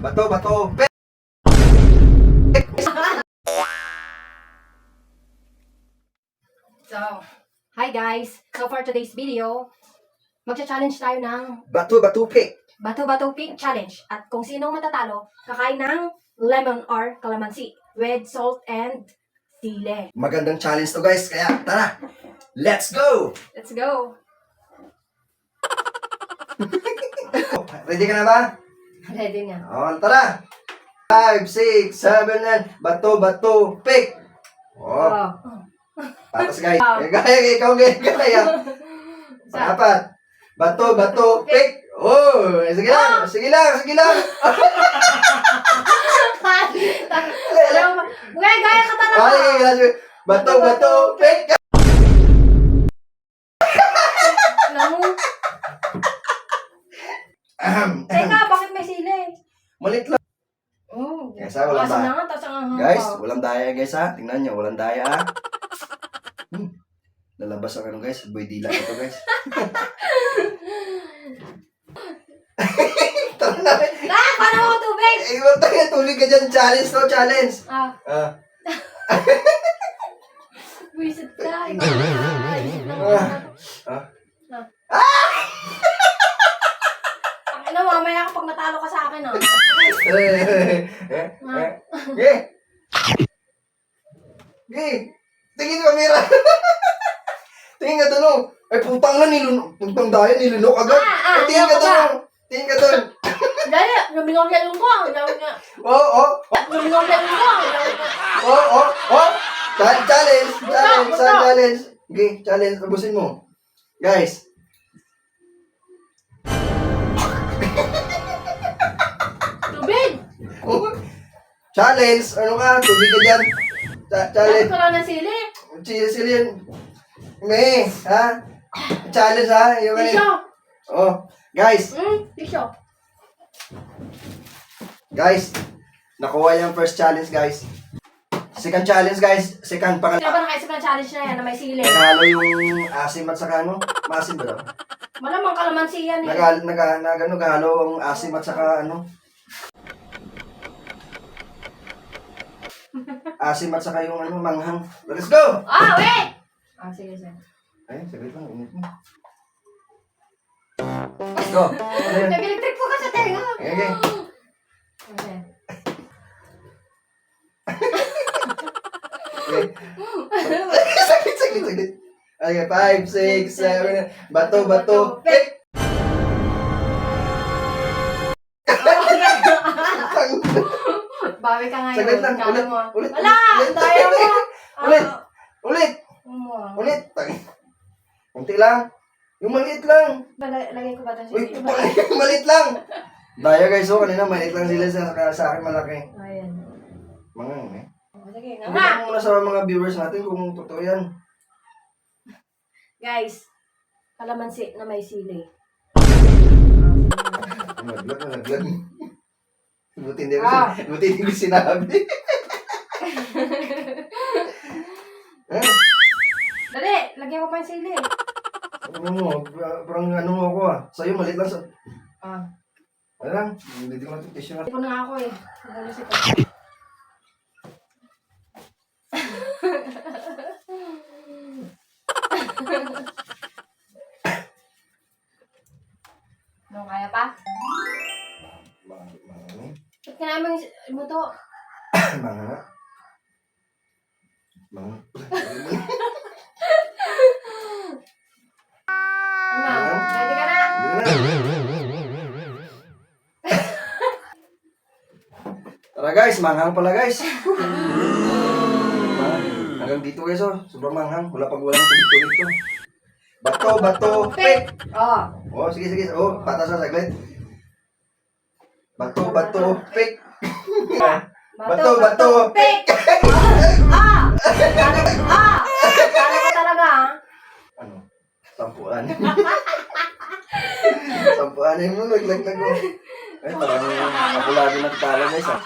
Bato, bato. Pe! So, hi guys! So for today's video, magcha-challenge tayo ng Bato, bato, pick. Bato-Bato Pig Challenge. At kung sino matatalo, kakain ng lemon or calamansi with salt and sile. Magandang challenge to guys. Kaya tara, let's go! Let's go! Ready ka na ba? Ready nga. On, tara! 5, 6, 7, 9. Bato, bato, pick. Oh, Oh. tapos guys. Ah. Eh, gaya, ikaw gaya, gaya. Sa- Apat. Bato, bato, pick. Oh, sige lang, sige lang, sige lang. Gaya, gaya ka talaga! Bato, bato, pick. Alam mo, Ahem, ahem. teka, bakit may sile? Malit lang. Oh, Yes, ah, walang Asan ba- na nga, tas ang Guys, walang daya guys ha. Tingnan nyo, walang daya ha. Hmm. Lalabas ang ano guys, boy dila ito guys. Tara na. Ah, paano ako tubig? Eh, wala tayo tuloy ka dyan. Challenge to, challenge. Ah, Ah, wisit ka. Ikaw na. Isip lang putang na nilunok. Putang daya, nilunok agad. Ah, ah, Eh, tingin ka doon. Tingin ka doon. Dali, lumingaw-lalo ko. Dali nga. Oo, oh, oh. Lumingaw-lalo ko. Dali nga. Oh, oh, oh! Cha- challenge! Challenge! Buto. challenge! Okay, challenge. Tapusin mo. Guys. Tubig! Oh, challenge! Ano ka? Tubig ka dyan. Cha- Dali challenge. ko lang ng sili. Sili yan. May, ha? Challenge, ha? Yung Tisyo. Oh, guys. Hmm, tisyo. Guys. Nakuha yung first challenge, guys. Second challenge, guys. Second pang... Sino ba nakaisip ng challenge na yan na may sili? Nagalo yung asim at saka ano? Masim ba daw? Malamang kalamansi yan eh. Nagal, naga, naga, ano, ang asim at saka ano? Asim at saka yung ano, manghang. Let's go! Ah, wait! Ah, sige, sige. Ay, saglit lang, init mo. Go! Yun? Nag-electric po ka sa tenga. Okay, okay. Okay. okay. saglit, saglit, saglit. Okay, five, six, seven, bato, bato, pick! Bawi ka ngayon. Saglit lang, ulit, ulit, Wala! ulit. Daya mo! Ulit. Ah, Ulit! mo. Ulit! Kunti lang. Yung maliit lang. Lagay ko ba ito Uy, sa maliit lang. Daya guys, oh, kanina maliit lang sila sa, sa akin malaki. Ayan. Mga eh. Oh, Sige, nga. Mo muna sa mga viewers natin kung totoo yan. Guys, kalamansi na may sili. Naglag na naglag. Buti hindi ko, Ah. buti hindi ko sinabi. eh, Dali, lagyan ko pa yung sili. Ano mo, parang ano mo ako ah. Sa'yo maliit lang sa... Ah, Ano lang, hindi ko na ito tissue na. ko na ako eh. Nagalis ito. No, kaya pa? Ba't ka namin mo to? mga, mga, Tara guys, manghang pala guys. Manghang. Hanggang dito guys oh, sobrang manghang. Wala pag walang tubig-tubig to. Bato, bato, pick! Oh. Oh, sige, sige. Oh, patas na saglit. Bato, bato, pick! Bato, bato, pick! Ah! Kala ah! Kala ko talaga ah. Ano? Sampuan. Sampuan mo, naglag-lag mo. Eh, Ay, maraming ako lagi nagtala guys ah.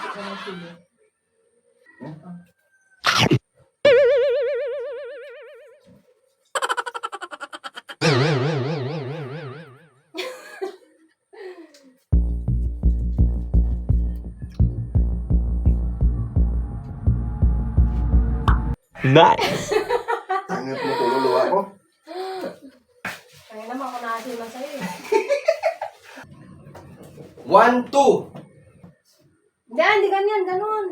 Nice. One, two. Hindi, hindi ganyan, ganun.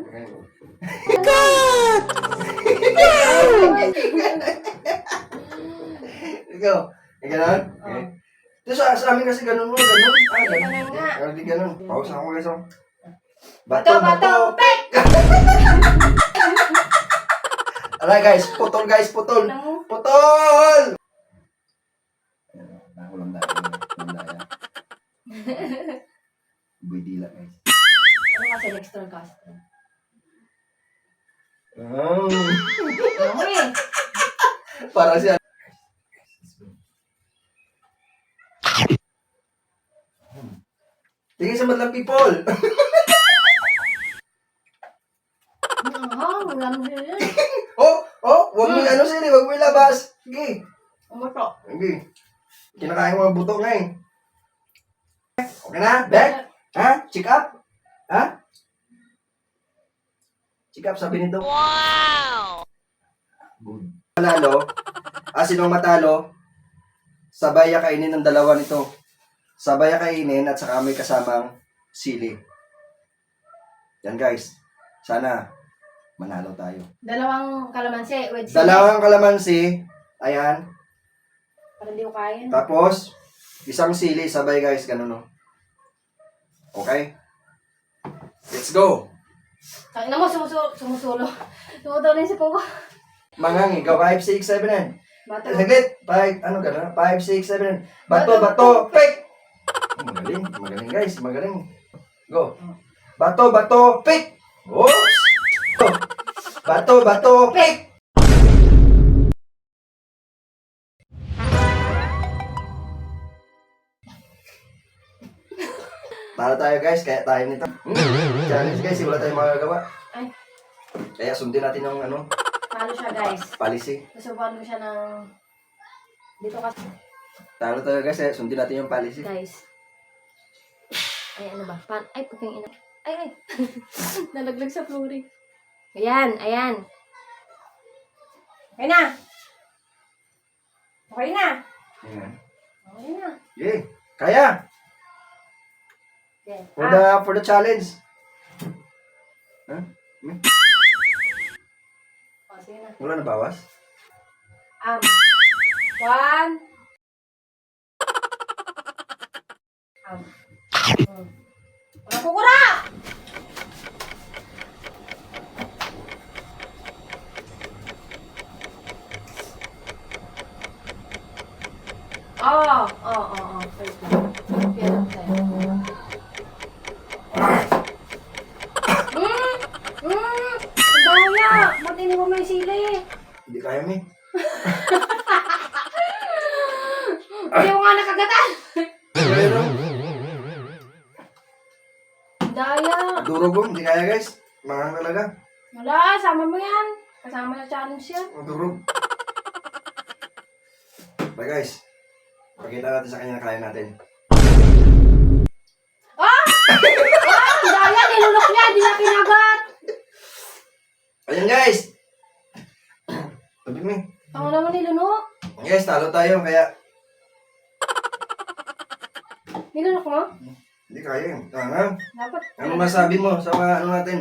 Ikaw, eh, ganun? Okay. Ito sa, sa amin kasi ganun mo, ganun. Ah, ganun. Ganun nga. Ah, di ganun. Pause ako guys. oh. Bato, bato, pek! Alright guys, putol guys, putol. Mo? Putol! Nakulam na. Nakulam na. Buydila guys. Ano kasi extra cast? Oh. Ano eh? Para siya. Tingin sa madlang people. Hang, alam mo yun. oh, oh, wag mo ano sila, wag mo ilabas. Sige. Umuto. Sige. Kinakain mo ang buto nga eh. Okay na? Back? Ha? Check up? Ha? Check up, sabi nito. Wow! Good. Manalo, ah, sinong matalo, sabay kainin ng dalawa nito. Sabay kainin at saka may kasamang sili. Yan guys. Sana manalo tayo. Dalawang kalamansi with sili. Dalawang kalamansi. Ayan. Para hindi ko kaya. Tapos, isang sili, sabay guys, ganun no. Okay? Let's go! Tangina mo, sumusulo. Sumusulo. Sumusulo yung sipong ko. Mangang, ikaw, 5, 6, 7, 9. Bato. Saglit! 5, ano gano'n? 5, 6, 7, 9. Bato, bato, pick! Magaling, magaling guys, magaling. Go. Bato, bato, pick! Oops! Bato, bato, pick! Para tayo guys, kaya tayo nito. Challenge guys, wala tayong magagawa. Ay. Kaya sundin natin yung ano, Talo siya, guys. policy. Nasubukan ko siya ng... Dito kasi, Talo tayo guys, kaya sundin natin yung policy. guys. Ay, ano ba? Pan ay, putang ina. Ay, ay. Nalaglag sa flooring. Ayan, ayan. Okay na. Okay na. Ayan. Okay na. Yeah. Kaya! Okay. For Ah, the for the challenge. Huh? oh, sige na. Wala na bawas? Um, one. Um. Hmm. Kukura! Oh, oh, oh, oh. Wait lang. Yan may sili? Hindi kaya mi. Hindi mo nga nakagatan! Pero, Daya! durog ko, hindi kaya guys. Mahang talaga. Wala, sama mo yan. Kasama sa challenge yan. Ang durog. Bye guys. Pakita natin sa kanya na kaya natin. Ah! Ah! Daya! Nilunok niya! Hindi niya kinagat! Ayan guys! Sabi mi. Ako naman nilunok. Guys, talo tayo kaya Nilunok mo? hindi kaya. Tanga. Dapat. Ano masabi mo sa mga ano natin?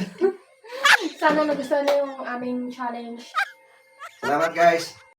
Sana nagustuhan niyo yung aming challenge. Salamat guys.